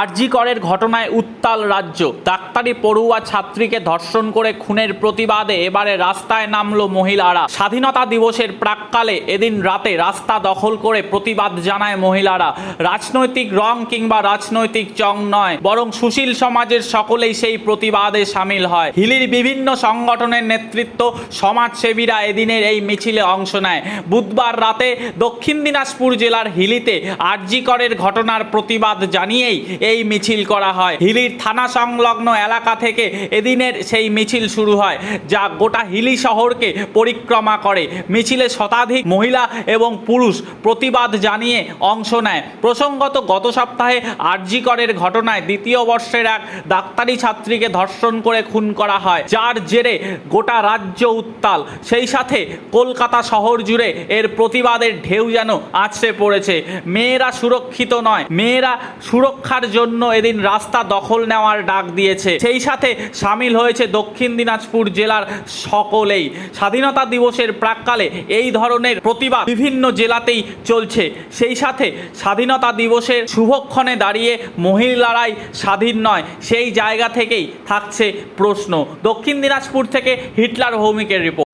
আরজি করের ঘটনায় উত্তাল রাজ্য। ডাক্তারি পড়ুয়া ছাত্রীকে ধর্ষণ করে খুনের প্রতিবাদে এবারে রাস্তায় নামলো মহিলারা। স্বাধীনতা দিবসের প্রাককালে এদিন রাতে রাস্তা দখল করে প্রতিবাদ জানায় মহিলারা। রাজনৈতিক রং কিংবা রাজনৈতিক চং নয়, বরং সুশীল সমাজের সকলেই সেই প্রতিবাদে সামিল হয়। হিলির বিভিন্ন সংগঠনের নেতৃত্ব সমাজসেবীরা এদিনের এই মিছিলে অংশ নেয়। বুধবার রাতে দক্ষিণ দিনাজপুর জেলার হিলিতে আরজি করের ঘটনার প্রতিবাদ জানিয়েই এই মিছিল করা হয়। হিলির থানা সংলগ্ন এলাকা থেকে এদিনের সেই মিছিল শুরু হয়, যা গোটা হিলি শহরকে পরিক্রমা করে। মিছিলে শতাধিক মহিলা এবং পুরুষ প্রতিবাদ জানিয়ে অংশ নেয়। প্রসঙ্গত, গত সপ্তাহে আরজি করের ঘটনায় দ্বিতীয় বর্ষের এক ডাক্তারি ছাত্রীকে ধর্ষণ করে খুন করা হয়। যার জেরে গোটা রাজ্য উত্তাল। সেই সাথে কলকাতা শহর জুড়ে এর প্রতিবাদের ঢেউ যেন আছড়ে পড়েছে। মেয়েরা সুরক্ষিত নয়, মেয়েরা সুরক্ষার জন্য এদিন রাস্তা দখল নেওয়ার ডাক দিয়েছে। সেই সাথে সামিল হয়েছে দক্ষিণ দিনাজপুর জেলার সকলেই। স্বাধীনতা দিবসের প্রাককালে এই ধরনের প্রতিবাদ বিভিন্ন জেলাতেই চলছে। সেই সাথে স্বাধীনতা দিবসের শুভক্ষণে দাঁড়িয়ে মহিলারাই স্বাধীন নয়, সেই জায়গা থেকেই থাকছে প্রশ্ন। দক্ষিণ দিনাজপুর থেকে হিটলার ভৌমিকের রিপোর্ট।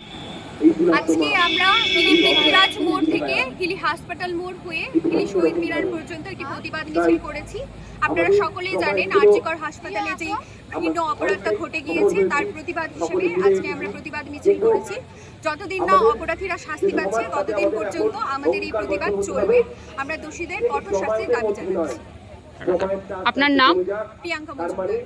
আজকে আমরা হিলি পৃথ্বীরাজ মোড় থেকে হিলি হাসপাতাল মোড় হয়ে শহীদ মিনার পর্যন্ত একটি প্রতিবাদ মিছিল করেছি। আপনারা সকলেই জানেন আরজিকর হাসপাতালে যে বিভিন্ন অপরাধটা ঘটে গিয়েছে তার প্রতিবাদ হিসেবে আজকে আমরা প্রতিবাদ মিছিল করেছি। যতদিন না অপরাধীরা শাস্তি পাচ্ছে ততদিন পর্যন্ত আমাদের এই প্রতিবাদ চলবে। আমরা দোষীদের কঠোর শাস্তির দাবি জানাচ্ছি। আপনার নাম? প্রিয়াঙ্কা মজুমদার।